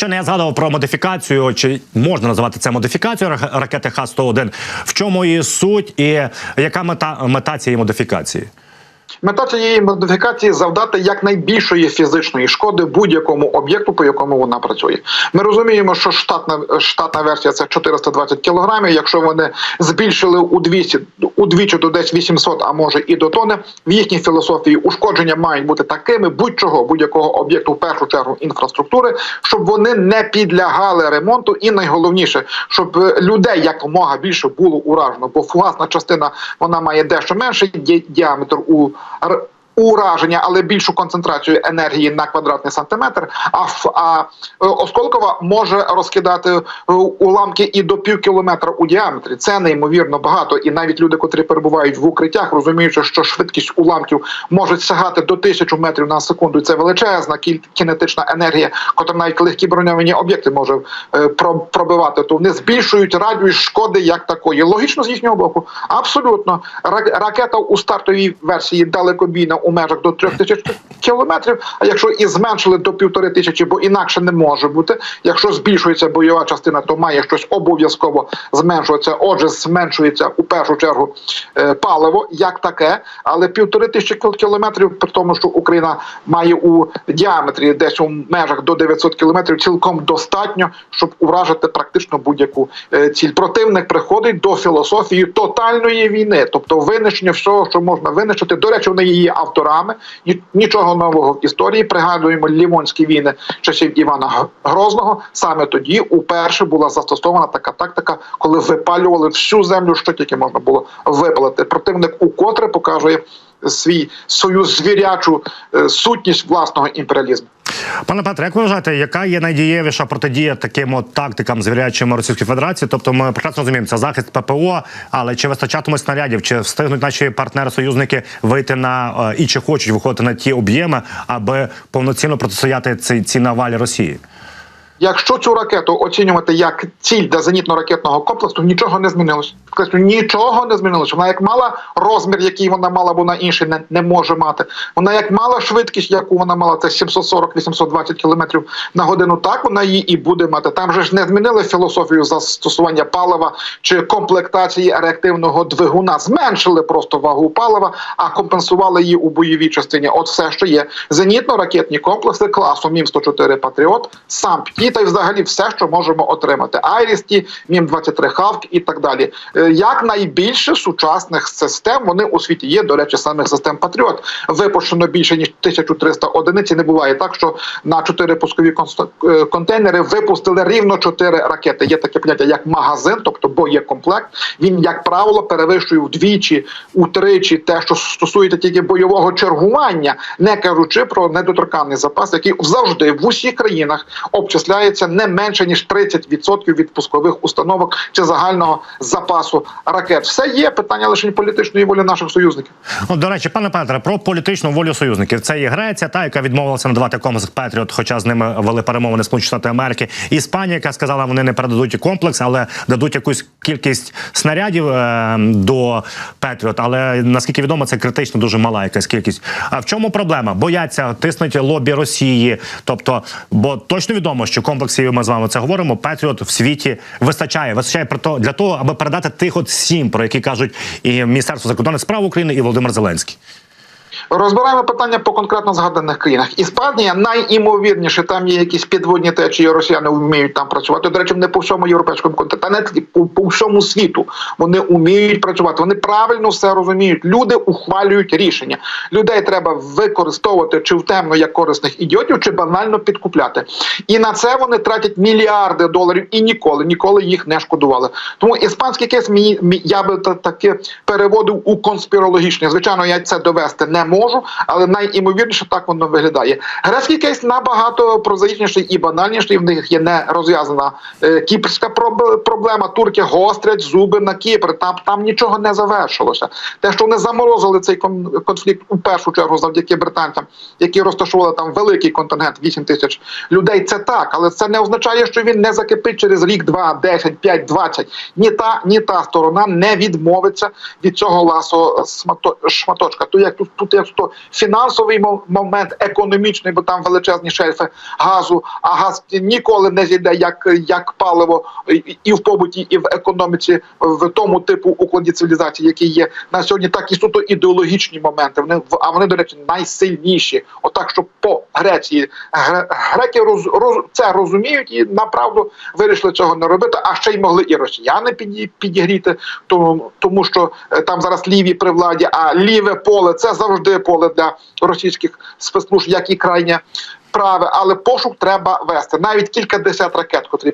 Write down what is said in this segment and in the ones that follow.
Що не я згадував про модифікацію, чи можна називати це модифікацією ракети Х-101? В чому її суть і яка мета, мета цієї модифікації? Мета цієї модифікації завдати якнайбільшої фізичної шкоди будь-якому об'єкту, по якому вона працює. Ми розуміємо, що штатна штатна версія це 420 кілограмів. Якщо вони збільшили у 200, удвічі до десь 800, а може і до тони, в їхній філософії ушкодження мають бути такими будь-чого будь-якого об'єкту, в першу чергу інфраструктури, щоб вони не підлягали ремонту, і найголовніше, щоб е, людей якомога більше було уражено, бо фугасна частина вона має дещо менший ді- діаметр у I don't, ураження, але більшу концентрацію енергії на квадратний сантиметр. А а е, осколкова може розкидати е, уламки і до пів кілометра у діаметрі. Це неймовірно багато. І навіть люди, котрі перебувають в укриттях, розуміючи, що швидкість уламків може сягати до тисячу метрів на секунду. Це величезна кінетична енергія, котра навіть легкі броньовані об'єкти може е, про- пробивати. То вони збільшують радіус шкоди як такої. Логічно з їхнього боку. Абсолютно Ра- ракета у стартовій версії далекобійна у межах до трьох тисяч кілометрів. А якщо і зменшили до півтори тисячі, бо інакше не може бути. Якщо збільшується бойова частина, то має щось обов'язково зменшуватися. Отже, зменшується у першу чергу е, паливо як таке, але півтори тисячі кілометрів, при тому, що Україна має у діаметрі десь у межах до 900 кілометрів, цілком достатньо, щоб уражити практично будь-яку е, ціль. Противник приходить до філософії тотальної війни, тобто винищення всього, що можна винищити. До речі, вони її авторами. Ні- Нічого нового в історії. Пригадуємо лімонські війни часів Івана Грозного. Саме тоді уперше була застосована така тактика, коли випалювали всю землю, що тільки можна було випалити. Противник укотре показує свій свою звірячу е, сутність власного імперіалізму. Пане Петре, як ви вважаєте, яка є найдієвіша протидія таким от тактикам звірячим Російської Федерації? Тобто ми прекрасно розуміємо, це захист ППО, але чи вистачатиме снарядів, чи встигнуть наші партнери-союзники вийти на е, і чи хочуть виходити на ті об'єми, аби повноцінно протистояти цій цій навалі Росії? Якщо цю ракету оцінювати як ціль для зенітно-ракетного комплексу, нічого не змінилось. Нічого не змінилось. Вона як мала розмір, який вона мала, бо на інший не, не може мати. Вона як мала швидкість, яку вона мала, це 740-820 кілометрів на годину. Так вона її і буде мати. Там же ж не змінили філософію застосування палива чи комплектації реактивного двигуна. Зменшили просто вагу палива, а компенсували її у бойовій частині. От все, що є. Зенітно-ракетні комплекси класу Мім 104 Патріот, сам та й взагалі все, що можемо отримати. Айрісті, Мім 23 Хавк і так далі. Е, Як найбільше сучасних систем вони у світі є. До речі, самих систем Патріот випущено більше ніж 1300 одиниць. І Не буває так, що на 4 пускові е, контейнери випустили рівно 4 ракети. Є таке поняття як магазин, тобто боєкомплект. Він, як правило, перевищує вдвічі, утричі те, що стосується тільки бойового чергування, не кажучи про недоторканний запас, який завжди в усіх країнах обчисляється не менше ніж 30% від пускових установок чи загального запасу ракет. Все є питання лише політичної волі наших союзників. Ну, до речі, пане Петре, про політичну волю союзників. Це є Греція, та яка відмовилася надавати комплекс Петріот, хоча з ними вели перемовини Сполучені Штати Америки. Іспанія, яка сказала, вони не передадуть комплекс, але дадуть якусь кількість снарядів е, до Петріот. Але наскільки відомо, це критично дуже мала якась кількість. А в чому проблема? Бояться тиснуть лобі Росії. Тобто, бо точно відомо, що комплексів ми з вами це говоримо. Петріот в світі вистачає. Вистачає для того, аби передати тих от сім, про які кажуть і Міністерство закордонних справ України, і Володимир Зеленський. Розбираємо питання по конкретно згаданих країнах. Іспанія найімовірніше, там є якісь підводні течії, росіяни вміють там працювати. До речі, не по всьому європейському континенті, по, по всьому світу. Вони вміють працювати. Вони правильно все розуміють. Люди ухвалюють рішення. Людей треба використовувати чи в темно як корисних ідіотів, чи банально підкупляти. І на це вони тратять мільярди доларів і ніколи, ніколи їх не шкодували. Тому іспанський кейс я би таки переводив у конспірологічний. Звичайно, я це довести не можу, але найімовірніше так воно виглядає. Грецький кейс набагато прозаїчніший і банальніший. В них є не розв'язана е, кіпрська проб- проблема. Турки гострять зуби на Кіпр. Там там нічого не завершилося. Те, що вони заморозили цей кон- конфлікт у першу чергу завдяки британцям, які розташували там великий контингент 8 тисяч людей. Це так, але це не означає, що він не закипить через рік, два, 10, 5, 20. Ні та ні та сторона не відмовиться від цього ласо шматочка. То як тут, тут як суто фінансовий момент, економічний, бо там величезні шельфи газу, а газ ніколи не зійде як, як паливо і- в побуті, і в економіці в тому типу укладі цивілізації, які є на сьогодні, так і суто ідеологічні моменти. Вони а вони, до речі, найсильніші. Отак, що по Греції Гре- греки роз, роз, це розуміють і направду вирішили цього не робити. А ще й могли і росіяни піді, підігріти, тому, тому що е, там зараз ліві при владі, а ліве поле це завжди поле для російських спецслужб, як і крайнє. Праве, але пошук треба вести. Навіть кілька десят ракет, котрі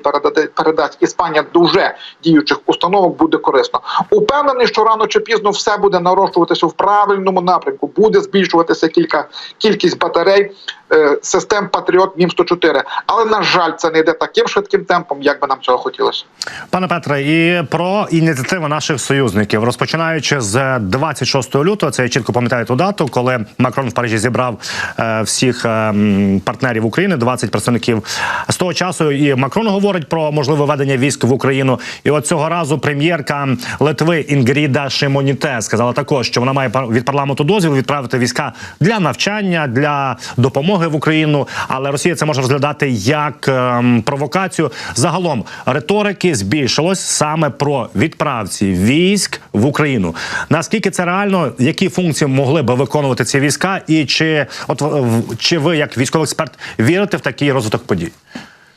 передасть Іспанія до вже діючих установок, буде корисно. Упевнений, що рано чи пізно все буде нарощуватися в правильному напрямку. Буде збільшуватися кілька кількість батарей е, систем Патріот Мім 104 Але на жаль, це не йде таким швидким темпом, як би нам цього хотілося. Пане Петре, і про ініціативи наших союзників, розпочинаючи з 26 лютого, це я чітко пам'ятаю ту дату, коли Макрон в Парижі зібрав е, всіх е, партнерів України, 20 представників з того часу. І Макрон говорить про можливе ведення військ в Україну. І от цього разу прем'єрка Литви Інгріда Шимоніте сказала також, що вона має від парламенту дозвіл відправити війська для навчання, для допомоги в Україну. Але Росія це може розглядати як ем, провокацію. Загалом риторики збільшилось саме про відправці військ в Україну. Наскільки це реально? Які функції могли би виконувати ці війська? І чи от чи ви, як військовий експерт, вірити в такий розвиток подій?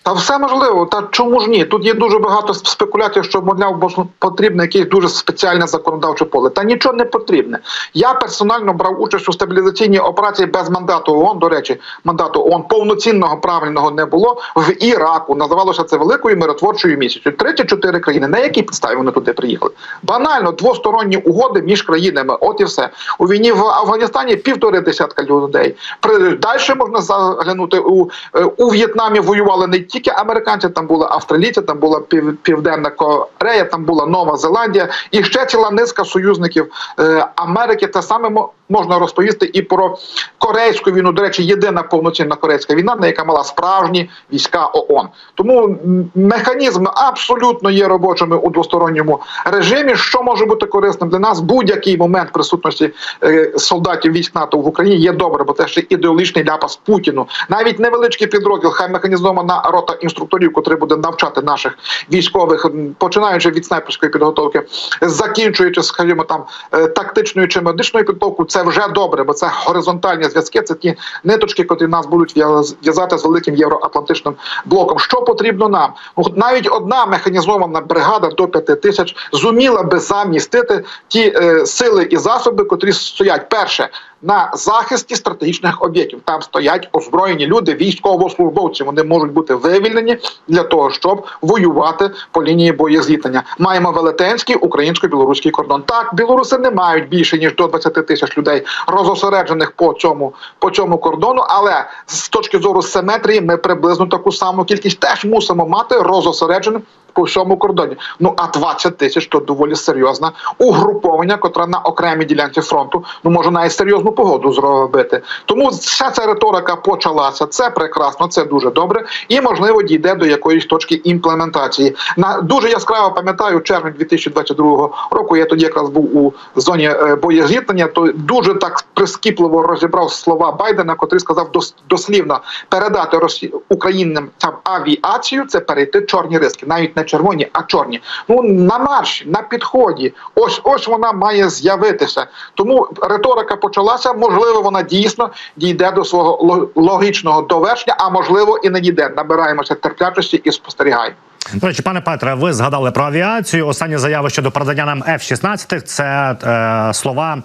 Та все можливо, та чому ж ні? Тут є дуже багато спекуляцій, що мовляв, бо потрібне якесь дуже спеціальне законодавче поле. Та нічого не потрібне. Я персонально брав участь у стабілізаційній операції без мандату ООН. До речі, мандату ООН повноцінного правильного не було в Іраку. Називалося це великою миротворчою місяцю. Три чи чотири країни. На якій підставі вони туди приїхали? Банально двосторонні угоди між країнами. От і все у війні в Афганістані півтори десятка людей. При далі можна заглянути у, е, у В'єтнамі. Воювали не тільки американці, там була австралійці, там була пів, Південна Корея, там була Нова Зеландія і ще ціла низка союзників е, Америки. та саме можна розповісти і про корейську війну. До речі, єдина повноцінна корейська війна, на яка мала справжні війська ООН. Тому механізми абсолютно є робочими у двосторонньому режимі. Що може бути корисним для нас? Будь-який момент присутності е, солдатів військ НАТО в Україні є добре, бо це ще ідеологічний ляпас Путіну. Навіть невеличкий підрозділ, хай механізована рота інструкторів, котрий буде навчати наших військових, починаючи від снайперської підготовки, закінчуючи, скажімо, там е, тактичною чи медичною підготовкою, це вже добре, бо це горизонтальні зв'язки. Це ті ниточки, котрі нас будуть в'яз- в'язати з великим євроатлантичним блоком. Що потрібно нам? Ну, навіть одна механізована бригада до п'яти тисяч зуміла би замістити ті е, сили і засоби, котрі стоять перше. На захисті стратегічних об'єктів там стоять озброєні люди, військовослужбовці. Вони можуть бути вивільнені для того, щоб воювати по лінії боєзлітання. Маємо велетенський українсько-білоруський кордон. Так, білоруси не мають більше ніж до 20 тисяч людей розосереджених по цьому по цьому кордону. Але з точки зору симетрії, ми приблизно таку саму кількість теж мусимо мати розосередженим по всьому кордоні. Ну а 20 тисяч то доволі серйозне угруповання, котре на окремій ділянці фронту ну може навіть серйозну погоду зробити. Тому вся ця риторика почалася. Це прекрасно, це дуже добре, і можливо дійде до якоїсь точки імплементації. На дуже яскраво пам'ятаю червень 2022 року. Я тоді якраз був у зоні е, боєзіткнення, то дуже так прискіпливо розібрав слова Байдена, котрий сказав дос- дослівно передати Росі... українцям авіацію це перейти чорні риски, навіть не червоні, а чорні. Ну на марші, на підході. Ось ось вона має з'явитися. Тому риторика почалася. Можливо, вона дійсно дійде до свого ло- логічного довершення, а можливо і не дійде. Набираємося терплячості і спостерігаємо. До речі, пане Петре, ви згадали про авіацію. Останні заяви щодо передання нам F-16 – це е, слова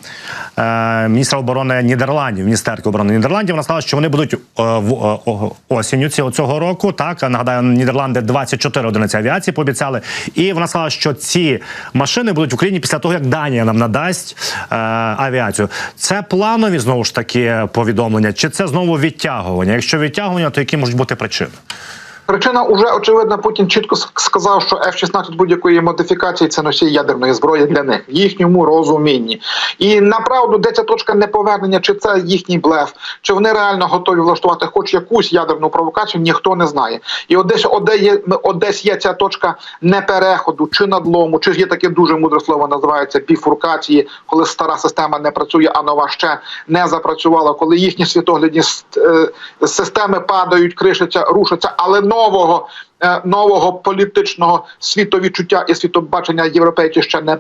е, міністра оборони Нідерландів, міністерки оборони Нідерландів. Вона сказала, що вони будуть е, в е, о- осінню цього року. Так нагадаю, Нідерланди 24 одиниці авіації пообіцяли. І вона сказала, що ці машини будуть в Україні після того, як Данія нам надасть е, авіацію. Це планові знову ж таки повідомлення, чи це знову відтягування? Якщо відтягування, то які можуть бути причини? Причина уже очевидна. Путін чітко сказав, що F-16 будь-якої модифікації це носій ядерної зброї для них в їхньому розумінні. І направду, де ця точка неповернення, чи це їхній блеф, чи вони реально готові влаштувати хоч якусь ядерну провокацію, ніхто не знає. І от десь, от є, от десь є ця точка непереходу чи надлому, чи ж є таке дуже мудре слово, називається біфуркації, коли стара система не працює, а нова ще не запрацювала, коли їхні світоглядні е, системи падають, кришаться, рушаться, але нового. е, Нового політичного світовідчуття і світобачення європейці ще не,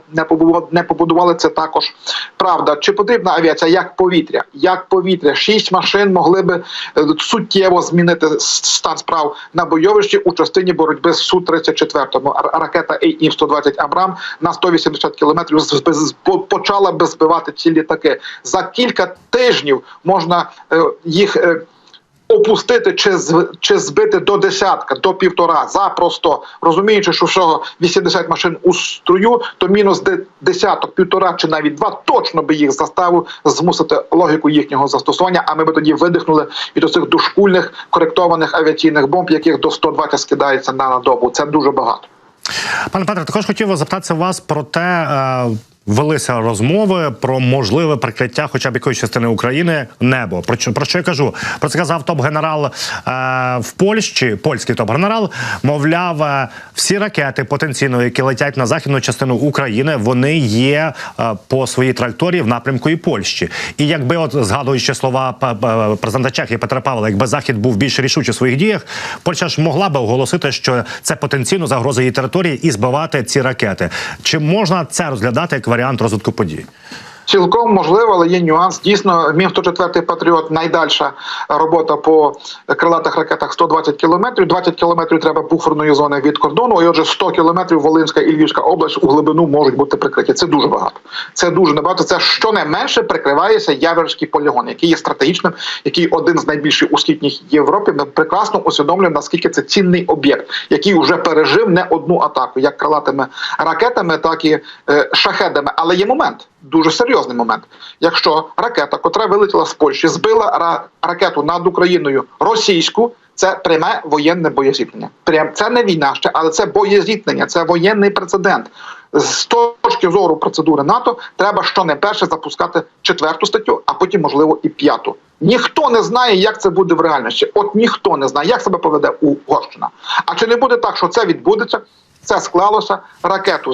не побудували. Це також правда. Чи потрібна авіація як повітря? Як повітря? Шість машин могли би е, суттєво змінити стан справ на бойовищі у частині боротьби з су 34 Ракета AIM-120 Абрам на 180 кілометрів почала би збивати ці літаки. За кілька тижнів можна е, їх. Е, Опустити чи чи збити до десятка, до півтора запросто розуміючи, що всього 80 машин у струю, то мінус де- десяток, півтора чи навіть два точно би їх заставив змусити логіку їхнього застосування. А ми би тоді видихнули від оцих дошкульних коректованих авіаційних бомб, яких до 120 скидається на, добу. Це дуже багато. Пане Петре, також хотів запитатися вас про те. Велися розмови про можливе прикриття, хоча б якоїсь частини України небо. Про що про що я кажу? Про це казав топ-генерал е, в Польщі, польський топ-генерал. Мовляв, е, всі ракети потенційно, які летять на західну частину України, вони є е, по своїй траєкторії в напрямку і Польщі. І якби, от згадуючи слова президента Чехії Петра Павла, якби захід був більш рішучий у своїх діях, Польща ж могла би оголосити, що це потенційно загроза її території і збивати ці ракети. Чи можна це розглядати як варіант розвитку подій? Цілком можливо, але є нюанс. Дійсно, міг 104 патріот найдальша робота по крилатих ракетах 120 кілометрів. 20 кілометрів треба буферної зони від кордону. І отже, 100 кілометрів Волинська і Львівська область у глибину можуть бути прикриті. Це дуже багато. Це дуже небагато. Це щонайменше прикривається Яверський полігон, який є стратегічним, який один з найбільших у східній Європі. Ми прекрасно усвідомлюємо, наскільки це цінний об'єкт, який вже пережив не одну атаку, як крилатими ракетами, так і е, шахедами. Але є момент дуже серйозний момент. Якщо ракета, котра вилетіла з Польщі, збила ра- ракету над Україною російську. Це пряме воєнне боєзіткнення. Прям це не війна ще, але це боєзіткнення, це воєнний прецедент. З точки зору процедури НАТО треба щонайперше запускати четверту статтю, а потім, можливо, і п'яту. Ніхто не знає, як це буде в реальності. От ніхто не знає, як себе поведе Угорщина. А чи не буде так, що це відбудеться? Це склалося, ракету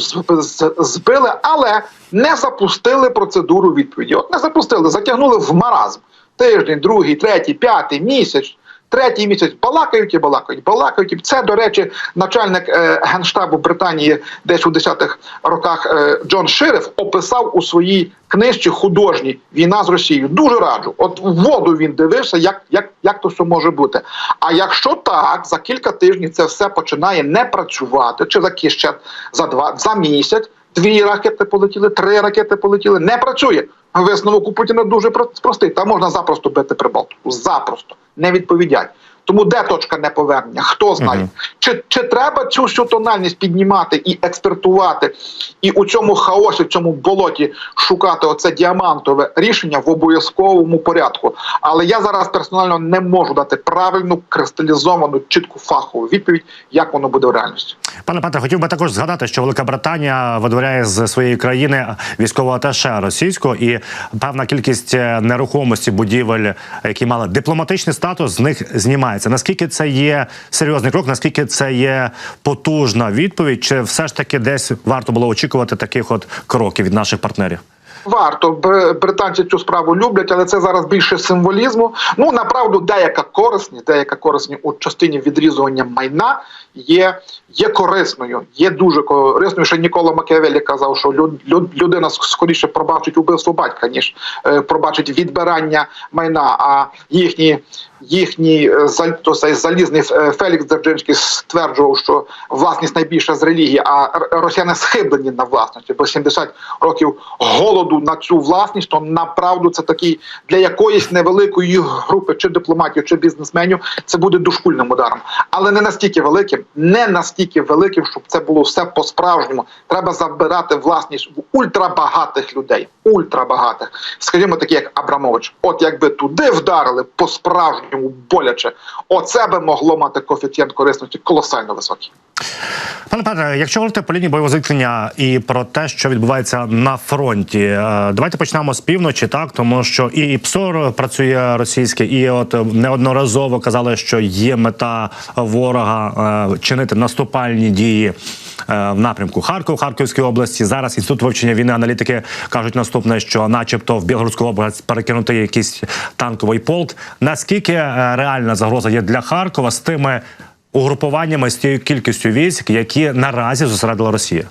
збили, але не запустили процедуру відповіді. От не запустили, затягнули в маразм. Тиждень, другий, третій, п'ятий місяць. Третій місяць балакають і балакають, балакають. Це, до речі, начальник е, генштабу Британії десь у 10-х роках е, Джон Шириф описав у своїй книжці художній Війна з Росією. Дуже раджу. От в воду він дивився, як, як, як то все може бути. А якщо так, за кілька тижнів це все починає не працювати, чи за ще за два за місяць. Дві ракети полетіли, три ракети полетіли. Не працює. Висновок у Путіна дуже простий. Там можна запросто бити Прибалтику. Запросто не відповідять. Тому де точка неповернення? Хто знає? Мгм. Чи, чи треба цю всю тональність піднімати і експертувати, і у цьому хаосі, в цьому болоті шукати оце діамантове рішення в обов'язковому порядку? Але я зараз персонально не можу дати правильну кристалізовану, чітку фахову відповідь, як воно буде в реальності. Пане Петре, хотів би також згадати, що Велика Британія видворяє з своєї країни військового аташе російського, і певна кількість е, нерухомості будівель, які мали дипломатичний статус, з них знімається. Наскільки це є серйозний крок? Наскільки це є потужна відповідь? Чи все ж таки десь варто було очікувати таких от кроків від наших партнерів? Варто британці цю справу люблять, але це зараз більше символізму. Ну направду, деяка корисність, деяка корисність у частині відрізування майна є, є корисною, є дуже корисною. Ще Нікола Макіавелі казав, що люд, люд, людина скоріше пробачить убивство батька, ніж е, пробачить відбирання майна. А їхні їхній е, залізний е, Фелікс Дзержинський стверджував, що власність найбільша з релігії, а росіяни схиблені на власності, бо 70 років голоду на цю власність, то направду це такий для якоїсь невеликої групи, чи дипломатів, чи бізнесменів, це буде дошкульним ударом, але не настільки великим, не настільки великим, щоб це було все по-справжньому. Треба забирати власність в ультрабагатих людей, ультрабагатих, скажімо, такі як Абрамович. От якби туди вдарили по-справжньому. Йому боляче. Оце би могло мати коефіцієнт корисності колосально високий. Пане Петре, якщо говорити по лінії бойового зіткнення і про те, що відбувається на фронті, е, давайте почнемо з півночі, так тому що і ПСОР працює російське, і от неодноразово казали, що є мета ворога е, чинити наступальні дії. е, В напрямку Харків, Харківської області зараз інститут вивчення війни аналітики кажуть наступне, що, начебто, в Білгородську область перекинути якийсь танковий полк. Наскільки реальна загроза є для Харкова з тими угрупуваннями з тією кількістю військ, які наразі зосередила Росія.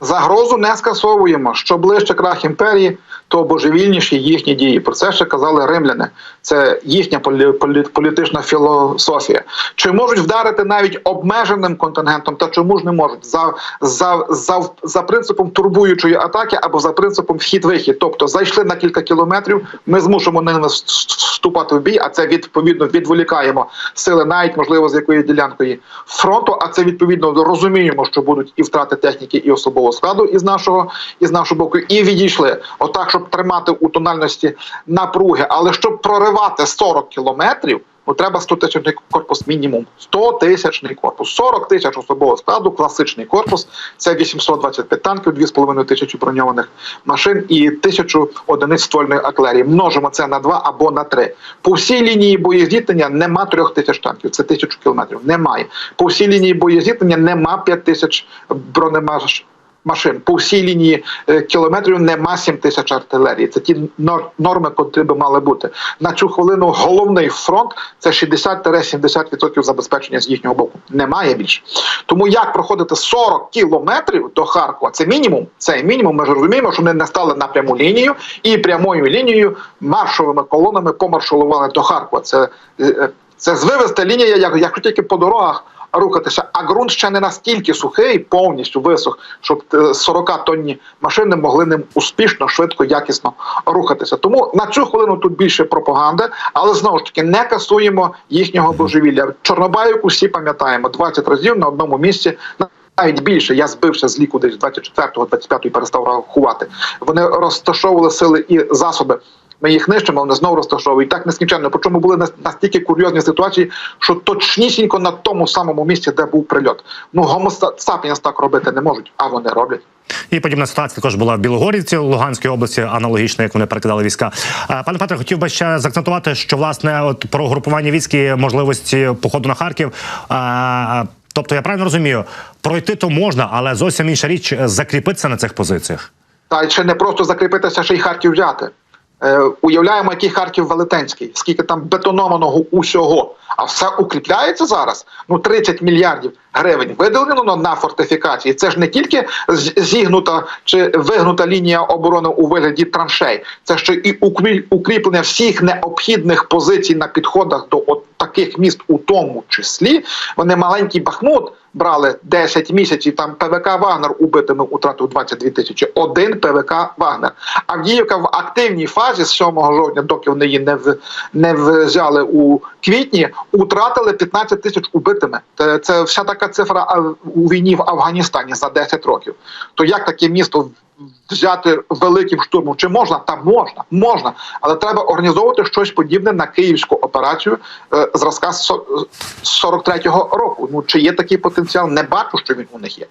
Загрозу не скасовуємо. Що ближче крах імперії, то божевільніші їхні дії. Про це ще казали римляни. Це їхня полі- полі- політична філософія. Чи можуть вдарити навіть обмеженим контингентом, та чому ж не можуть за, за, за, за принципом турбуючої атаки або за принципом вхід-вихід. Тобто зайшли на кілька кілометрів, ми змушимо ними вс- вступати в бій, а це відповідно відволікаємо сили, навіть можливо з якої ділянкою фронту. А це відповідно розуміємо, що будуть і втрати техніки, і особового складу із нашого із нашого боку, і відійшли. Отак, щоб тримати у тональності напруги, але щоб проривати 40 кілометрів. Ну, треба 100 тисячний корпус мінімум. 100 тисячний корпус. 40 тисяч особового складу, класичний корпус. Це 825 танків, 2,5 тисячі броньованих машин і тисячу одиниць ствольної артилерії. Множимо це на 2 або на 3. По всій лінії боєзіткнення нема 3 тисяч танків. Це тисячу кілометрів. Немає. По всій лінії боєзіткнення нема 5 тисяч бронемаш машин. По всій лінії е, кілометрів нема 7 тисяч артилерії. Це ті нор- норми, котрі би мали бути. На цю хвилину головний фронт це 60-70% забезпечення з їхнього боку. Немає більше. Тому як проходити 40 кілометрів до Харкова, це мінімум. Це мінімум. Ми ж розуміємо, що вони не стали на пряму лінію і прямою лінією маршовими колонами помаршалували до Харкова. Це, е, це звивиста лінія, як, якщо тільки по дорогах рухатися, а ґрунт ще не настільки сухий, повністю висох, щоб 40 тонні машини могли ним успішно, швидко, якісно рухатися. Тому на цю хвилину тут більше пропаганди, але знову ж таки не касуємо їхнього божевілля. Чорнобаївку всі пам'ятаємо 20 разів на одному місці. Навіть більше я збився з ліку десь 24-го, 25-го і перестав рахувати. Вони розташовували сили і засоби. Ми їх нищимо, вони знову розташовують так нескінченно. Причому були настільки курйозні ситуації, що точнісінько на тому самому місці, де був прильот. Ну гомосапіенс так робити не можуть, а вони роблять. І подібна ситуація також була в Білогорівці, Луганської області, аналогічно, як вони перекидали війська. Е, Пане Петре, хотів би ще заакцентувати, що власне от про групування військ і можливості походу на Харків. е, Тобто, я правильно розумію, пройти то можна, але зовсім інша річ закріпитися на цих позиціях. Та й ще не просто закріпитися, ще й Харків взяти. Е, уявляємо, який Харків велетенський, скільки там бетонованого усього. А все укріпляється зараз. Ну 30 мільярдів гривень виділено на фортифікації. Це ж не тільки зігнута чи вигнута лінія оборони у вигляді траншей, це ще і укрі- укріплення всіх необхідних позицій на підходах до от таких міст, у тому числі. Вони маленький Бахмут брали 10 місяців. Там ПВК Вагнер убитими утратив 22 тисячі. Один ПВК Вагнер. Авдіївка в активній фазі з 7 жовтня, доки вони її не в не взяли у квітні, утратили 15 тисяч убитими. Це, це вся така цифра у війні в Афганістані за 10 років. То як таке місто взяти великим штурмом? Чи можна? Та можна, можна, але треба організовувати щось подібне на київську операцію е, зразка со- 43-го року. Ну чи є такий потенціал? Не бачу, що він у них є.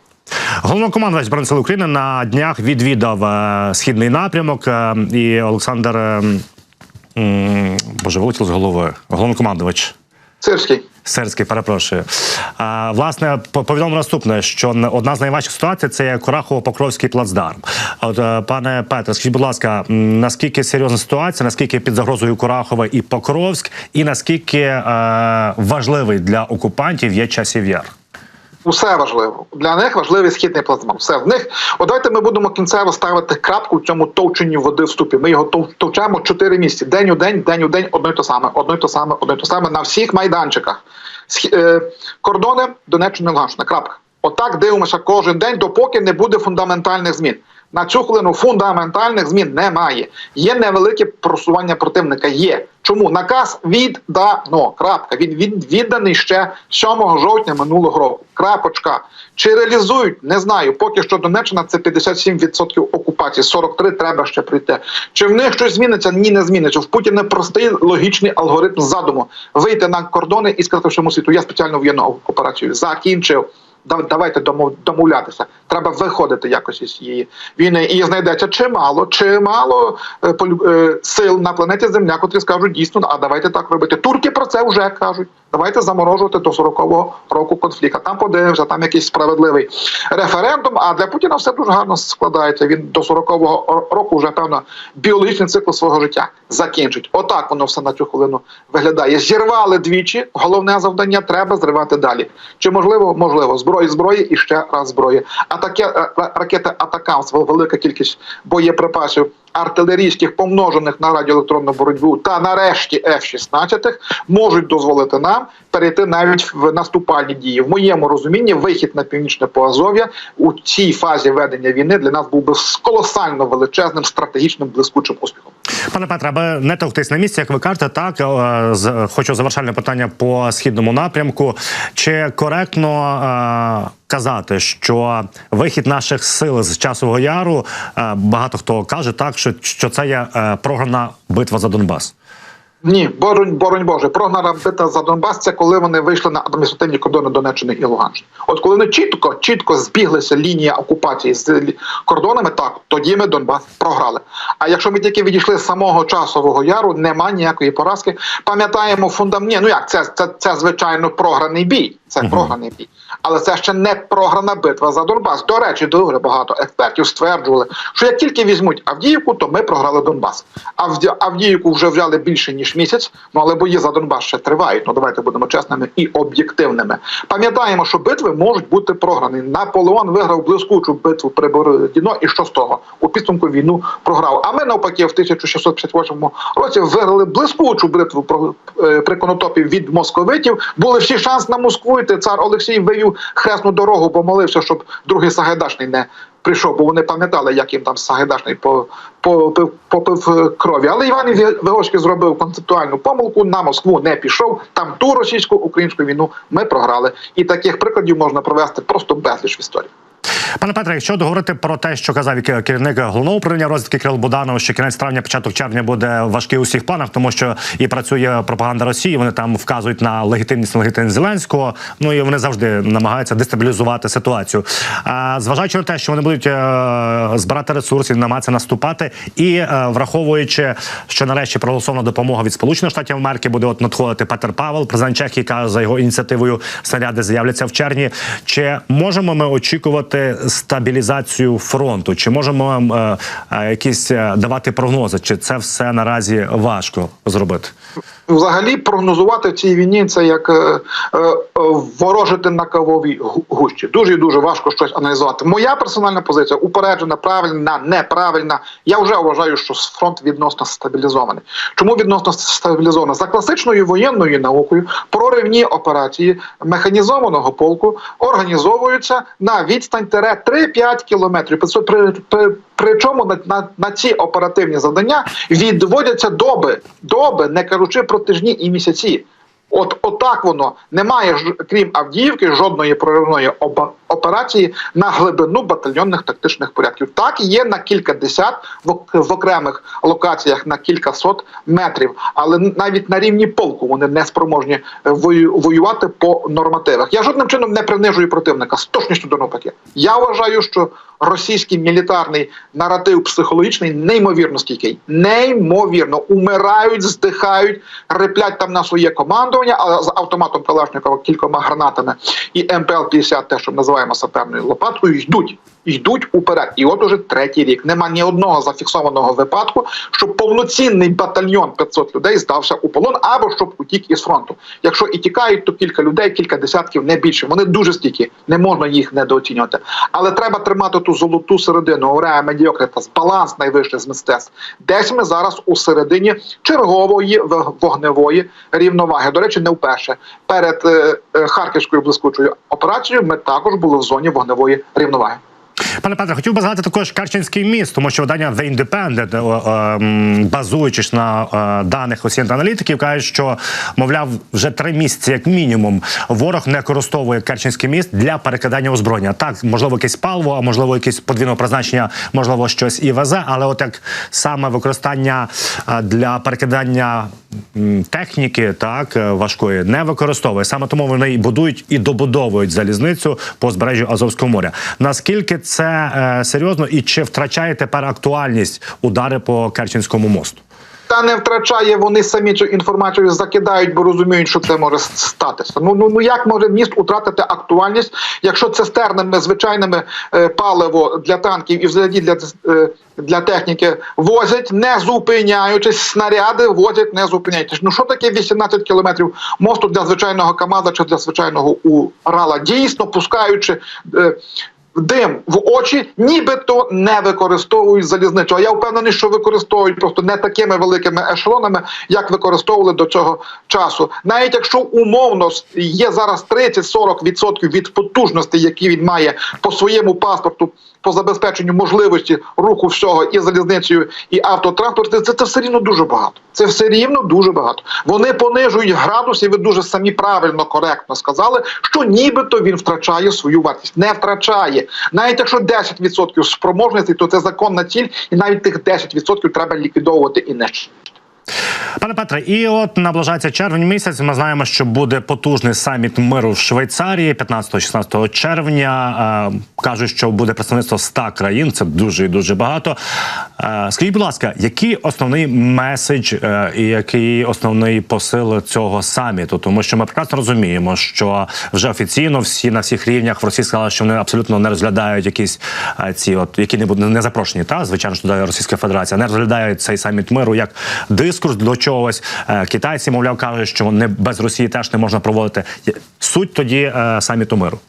Головнокомандувач Збройних сил України на днях відвідав е, східний напрямок, е, і Олександр е, Боже, вилетіло з голови. Головнокомандувач. Сирський. Серський, перепрошую. А, власне, по- повідомив наступне, що одна з найважчих ситуацій це є Курахово-Покровський плацдарм. От, е, пане Петре, скажіть, будь ласка, наскільки серйозна ситуація, наскільки під загрозою Курахова і Покровськ, і наскільки е, важливий для окупантів є часів яр? Усе важливо для них важливий східний плацдарм. Все в них. От давайте ми будемо кінцево ставити крапку в цьому товченні води в ступі. Ми його тов- товчемо чотири місяці. День у день, день у день, одно й то саме, одно й то саме, одно й то саме на всіх майданчиках. Е, кордони Донеччини Луганщина. Крапка. Отак дивимося кожен день, допоки не буде фундаментальних змін. На цю хвилину фундаментальних змін немає. Є невелике просування противника. Є чому наказ віддано. Крапка. Він від відданий ще 7 жовтня минулого року. Крапочка. Чи реалізують? Не знаю. Поки що Донеччина це 57% окупації, 43 треба ще прийти. Чи в них щось зміниться? Ні, не зміниться. В Путіна простий логічний алгоритм задуму вийти на кордони і сказати всьому світу. Я спеціальну воєнну операцію закінчив. Да- Давайте домов- домовлятися. Треба виходити якось із цієї війни. І знайдеться чимало, чимало е, е, сил на планеті Земля, котрі скажуть дійсно, а давайте так робити. Турки про це вже кажуть. Давайте заморожувати до 40-го року конфлікту. Там подивимося, там якийсь справедливий референдум. А для Путіна все дуже гарно складається. Він до 40-го року вже певно біологічний цикл свого життя закінчить. Отак воно все на цю хвилину виглядає. Зірвали двічі. Головне завдання треба зривати далі. Чи можливо? Можливо. Зброї, зброї і ще раз зброї. А ракети Атакамс, велика кількість боєприпасів артилерійських, помножених на радіоелектронну боротьбу, та нарешті F-16 можуть дозволити нам перейти навіть в наступальні дії. В моєму розумінні вихід на північне Поазов'я у цій фазі ведення війни для нас був би колосально величезним стратегічним блискучим успіхом. Пане Петре, аби не товктись на місці, як ви кажете, так е, хочу завершальне питання по східному напрямку. Чи коректно е, казати, що вихід наших сил з часового яру е, багато хто каже так, що, що це є е, програна битва за Донбас? Ні, боронь, боронь Боже, програна битва за Донбас це коли вони вийшли на адміністративні кордони Донеччини і Луганщини. От коли вони чітко, чітко збіглися лінія окупації з кордонами, так тоді ми Донбас програли. А якщо ми тільки відійшли з самого часового яру, нема ніякої поразки. Пам'ятаємо фундам... Ні, ну як це, це, це звичайно програний бій. Це програний бій. Але це ще не програна битва за Донбас. До речі, дуже багато експертів стверджували, що як тільки візьмуть Авдіївку, то ми програли Донбас. Авді... Авдіївку вже взяли більше ніж місяць. Ну але бої за Донбас ще тривають. Ну давайте будемо чесними і об'єктивними. Пам'ятаємо, що битви можуть бути програні. Наполеон виграв блискучу битву при Бородіно, і що з того? У підсумку війну програв. А ми навпаки, в 1658 році виграли блискучу битву е, при конотопі від московитів. Були всі шанс на Москву. І цар Олексій вивів хресну дорогу, бо молився, щоб другий Сагайдачний не прийшов, бо вони пам'ятали, як їм там Сагайдачний по- попив, попив е, крові. Але Іван Вигоцький зробив концептуальну помилку. На Москву не пішов. Там ту російсько-українську війну ми програли. І таких прикладів можна провести просто безліч в історії. Пане Петре, якщо договорити про те, що казав керівник головного управління розвідки Кирил Буданов, що кінець травня, початок червня буде важкий у всіх планах, тому що і працює пропаганда Росії. Вони там вказують на легітимність нелегітимність Зеленського. Ну і вони завжди намагаються дестабілізувати ситуацію. А зважаючи на те, що вони будуть е, збирати ресурси, намагатися наступати, і е, враховуючи, що нарешті проголосована допомога від Сполучених Штатів Америки буде от надходити Петер Павел, президент Чехії, каже, за його ініціативою снаряди з'являться в червні. Чи можемо ми очікувати стабілізацію фронту? Чи можемо е, е, якісь е, давати прогнози? Чи це все наразі важко зробити? Взагалі прогнозувати в цій війні це як е, е, е, ворожити на кавовій гущі. Дуже і дуже важко щось аналізувати. Моя персональна позиція упереджена, правильна, неправильна. Я вже вважаю, що фронт відносно стабілізований. Чому відносно стабілізований? За класичною воєнною наукою проривні операції механізованого полку організовуються на відстань тире 3-5 кілометрів. При, причому на, на, на ці оперативні завдання відводяться доби, доби, не кажучи про тижні і місяці. От отак воно немає крім Авдіївки жодної проривної операції на глибину батальйонних тактичних порядків. Так є на кілька десят в, окремих локаціях на кілька сот метрів, але навіть на рівні полку вони не спроможні е, вою- воювати по нормативах. Я жодним чином не принижую противника з точністю до навпаки. Я вважаю, що російський мілітарний наратив психологічний неймовірно стійкий. Неймовірно умирають, здихають, реплять там на своє командування, а з автоматом Калашникова кількома гранатами і МПЛ-50, те, що ми називаємо саперною лопаткою, йдуть. Йдуть уперед, і от уже третій рік. Нема ні одного зафіксованого випадку, щоб повноцінний батальйон 500 людей здався у полон або щоб утік із фронту. Якщо і тікають, то кілька людей, кілька десятків, не більше. Вони дуже стійкі, не можна їх недооцінювати. Але треба тримати ту золоту середину, орея медіокритас, баланс найвищий з мистецтв. Десь ми зараз у середині чергової вогневої рівноваги. До речі, не вперше. Перед е, е, харківською блискучою операцією ми також були в зоні вогневої рівноваги. Пане Петре, хотів би згадати також Керченський міст, тому що видання The Independent, е, е, базуючись на е, даних осінт аналітиків, каже, що мовляв, вже три місяці, як мінімум, ворог не використовує Керченський міст для перекидання озброєння. Так, можливо, якесь паливо, а можливо, якесь подвійного призначення, можливо, щось і везе, але от як саме використання для перекидання техніки, так е, важкої, не використовує. Саме тому вони і будують і добудовують залізницю по збережжю Азовського моря. Наскільки це е, серйозно і чи втрачає тепер актуальність удари по Керченському мосту? Та не втрачає, вони самі цю інформацію закидають, бо розуміють, що це може статися. Ну ну ну як може міст втратити актуальність, якщо цистернами звичайними е, паливо для танків і взагалі для е, для техніки возять, не зупиняючись, снаряди возять, не зупиняючись. Ну що таке 18 кілометрів мосту для звичайного КАМАЗа чи для звичайного Урала? Дійсно пускаючи. Е, Дим в очі, нібито не використовують залізницю. А я впевнений, що використовують просто не такими великими ешелонами, як використовували до цього часу. Навіть якщо умовно є зараз 30-40% від потужності, які він має по своєму паспорту, по забезпеченню можливості руху всього і залізницею, і автотранспорту, це, це все рівно дуже багато. Це все рівно дуже багато. Вони понижують градус, і ви дуже самі правильно, коректно сказали, що нібито він втрачає свою вартість. Не втрачає. Навіть якщо 10% спроможності, то це законна ціль, і навіть тих 10% треба ліквідовувати і не Пане Петре, і от наближається червень місяць. Ми знаємо, що буде потужний саміт миру в Швейцарії 15-16 червня. Е, кажуть, що буде представництво 100 країн. Це дуже і дуже багато. Е, скажіть, будь ласка, який основний меседж е, і який основний посил цього саміту? Тому що ми прекрасно розуміємо, що вже офіційно всі на всіх рівнях в Росії сказали, що вони абсолютно не розглядають якісь ці, от які не не запрошені, та звичайно ж туди Російська Федерація не розглядають цей саміт миру як дискурс до чогось. Е, Китайці, мовляв, кажуть, що не без Росії теж не можна проводити суть тоді е, саміту миру.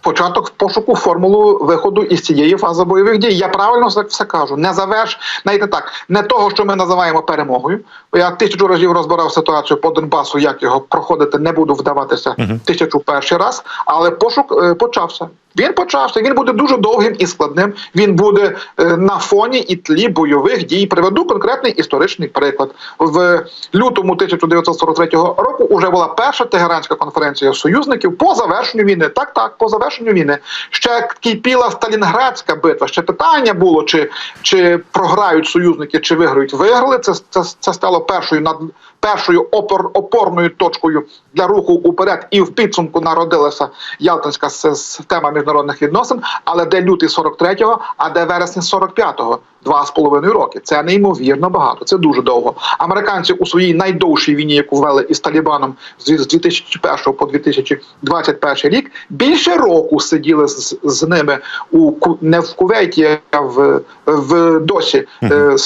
початок пошуку формулу виходу із цієї фази бойових дій. Я правильно все, все кажу. Не заверш, знаєте так, не того, що ми називаємо перемогою. Я тисячу разів розбирав ситуацію по Донбасу, як його проходити, не буду вдаватися тисячу перший раз, але пошук е, почався. Він почався. Він буде дуже довгим і складним. Він буде е, на фоні і тлі бойових дій. Приведу конкретний історичний приклад. В лютому 1943 року уже була перша Тегеранська конференція союзників по завершенню війни. Так, так, по завершенню війни. Ще кипіла Сталінградська битва. Ще питання було, чи, чи програють союзники, чи виграють. Виграли. Це, це, це стало першою над першою опор, опорною точкою для руху уперед, і в підсумку народилася Ялтинська система міжнародних відносин. Але де лютий 43-го, а де вересень 45-го. Два з половиною роки. Це неймовірно багато. Це дуже довго. Американці у своїй найдовшій війні, яку вели із Талібаном з з 2001 по 2021 рік, більше року сиділи з, з ними у не в Кувейті, а в, в досі. Е,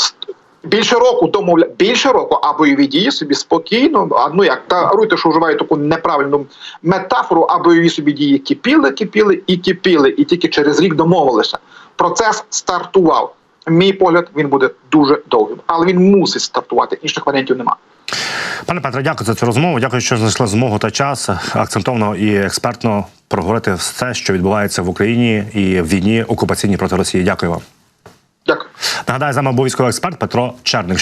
Більше року домовля більше року, а бойові дії собі спокійно. А ну як даруйте, що вживаю таку неправильну метафору, а бойові собі дії кипіли, кипіли і кипіли, і тільки через рік домовилися. Процес стартував. Мій погляд, він буде дуже довгим, але він мусить стартувати. Інших варіантів немає. Пане Петре, дякую за цю розмову. Дякую, що знайшли змогу та час акцентовно і експертно проговорити все, що відбувається в Україні і в війні окупаційній проти Росії. Дякую вам. Дякую. Нагадаю, з нами був військовий експерт Петро Черник.